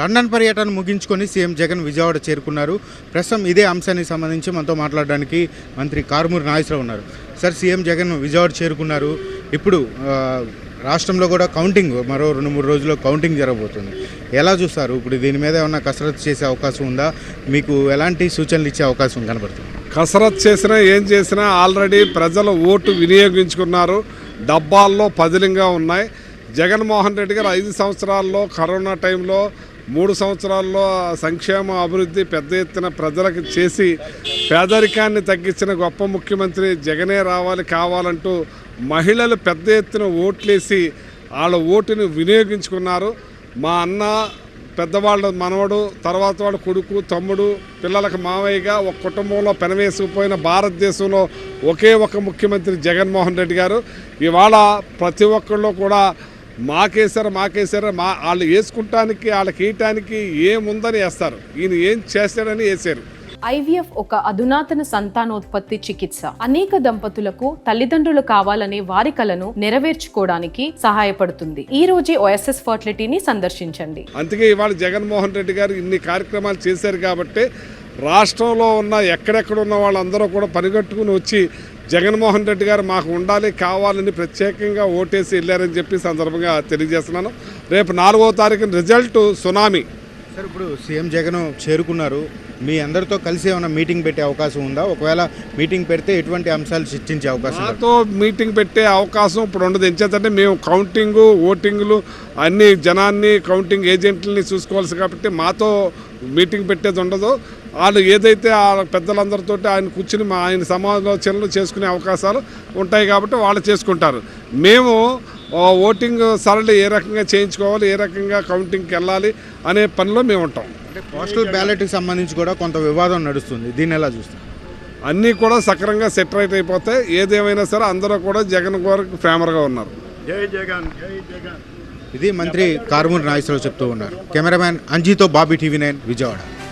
London పర్యటన ముగించుకొని CM Jagan Vijayawada చేరుకున్నారు. ప్రస్తుతం ఇదే అంశానికి సంబంధించి మనతో మాట్లాడడానికి మంత్రి కారుమూరి నాగేశ్వరరావు ఉన్నారు. సార్ సీఎం జగన్ విజయవాడ చేరుకున్నారు. ఇప్పుడు రాష్ట్రంలో కూడా కౌంటింగ్ మరో రెండు మూడు రోజుల్లో కౌంటింగ్ జరగబోతుంది. ఎలా చూస్తారు? ఇప్పుడు దీని మీద ఏమన్నా కసరత్తు చేసే అవకాశం ఉందా? మీకు ఎలాంటి సూచనలు ఇచ్చే అవకాశం కనబడుతుంది? కసరత్ చేసినా ఏం చేసినా ఆల్రెడీ ప్రజలు ఓటు వినియోగించుకున్నారు. డబ్బాల్లో పదిలంగా ఉన్నాయి. జగన్మోహన్ రెడ్డి గారు ఐదు సంవత్సరాల్లో కరోనా టైంలో మూడు సంవత్సరాల్లో సంక్షేమ అభివృద్ధి పెద్ద ఎత్తున ప్రజలకు చేసి పేదరికాన్ని తగ్గించిన గొప్ప ముఖ్యమంత్రి జగనే రావాలి కావాలంటూ మహిళలు పెద్ద ఎత్తున ఓట్లేసి వాళ్ళ ఓటుని వినియోగించుకున్నారు. మా అన్న పెద్దవాళ్ళ మనవడు తర్వాత వాడు కొడుకు తమ్ముడు పిల్లలకు మావయ్యగా ఒక కుటుంబంలో పెనవేసుకుపోయిన భారతదేశంలో ఒకే ఒక ముఖ్యమంత్రి జగన్మోహన్ రెడ్డి గారు. ఇవాళ ప్రతి ఒక్కళ్ళు కూడా మాకేసారు మాకేసారు మా వాళ్ళు వేసుకుంటానికి వాళ్ళకి వేయటానికి ఏముందని వేస్తారు. ఈయన ఏం చేస్తాడని వేసారు. ఐవీఎఫ్ ఒక అధునాతన సంతానోత్పత్తి చికిత్స. అనేక దంపతులకు తల్లిదండ్రులు కావాలనే వారి కలను నెరవేర్చుకోవడానికి సహాయపడుతుంది. ఈ రోజే ఓఎస్ఎస్ ఫర్టిలిటీని సందర్శించండి. అందుకే ఇవాళ జగన్మోహన్ రెడ్డి గారు ఇన్ని కార్యక్రమాలు చేశారు కాబట్టి రాష్ట్రంలో ఉన్న ఎక్కడెక్కడ ఉన్న వాళ్ళందరూ కూడా పనిగట్టుకుని వచ్చి జగన్మోహన్ రెడ్డి గారు మాకు ఉండాలి కావాలని ప్రత్యేకంగా ఓటేసి వెళ్ళారని చెప్పి సందర్భంగా తెలియజేస్తున్నాను. రేపు నాలుగో తారీఖున రిజల్ట్ సునామీ. సార్ ఇప్పుడు సీఎం జగన్ చేరుకున్నారు. మీ అందరితో కలిసి ఏమైనా మీటింగ్ పెట్టే అవకాశం ఉందా? ఒకవేళ మీటింగ్ పెడితే ఎటువంటి అంశాలు చర్చించే అవకాశం మాతో మీటింగ్ పెట్టే అవకాశం ఇప్పుడు ఉండదు. ఎంచేతంటే మేము కౌంటింగ్ ఓటింగ్లు అన్ని జనాన్ని కౌంటింగ్ ఏజెంట్లని చూసుకోవాల్సి కాబట్టి మాతో మీటింగ్ పెట్టేది ఉండదు. వాళ్ళు ఏదైతే ఆ పెద్దలందరితో ఆయన కూర్చుని మా ఆయన సమాలోచనలు చేసుకునే అవకాశాలు ఉంటాయి కాబట్టి వాళ్ళు చేసుకుంటారు. మేము ఓటింగ్ సరళి ఏ రకంగా చేయించుకోవాలి ఏ రకంగా కౌంటింగ్కి వెళ్ళాలి అనే పనిలో మేము ఉంటాం. అంటే పోస్టల్ బ్యాలెట్కి సంబంధించి కూడా కొంత వివాదం నడుస్తుంది. దీన్ని ఎలా చూస్తారు? అన్నీ కూడా సక్రంగా సెటరేట్ అయిపోతాయి. ఏదేమైనా సరే అందరూ కూడా జగన్ గారికి ఫేమర్గా ఉన్నారు. ఇది మంత్రి కారుమూరి నాగేశ్వరరావు చెప్తూ ఉన్నారు. కెమెరామ్యాన్ అంజీతో బాబీ టీవీ నైన్ విజయవాడ.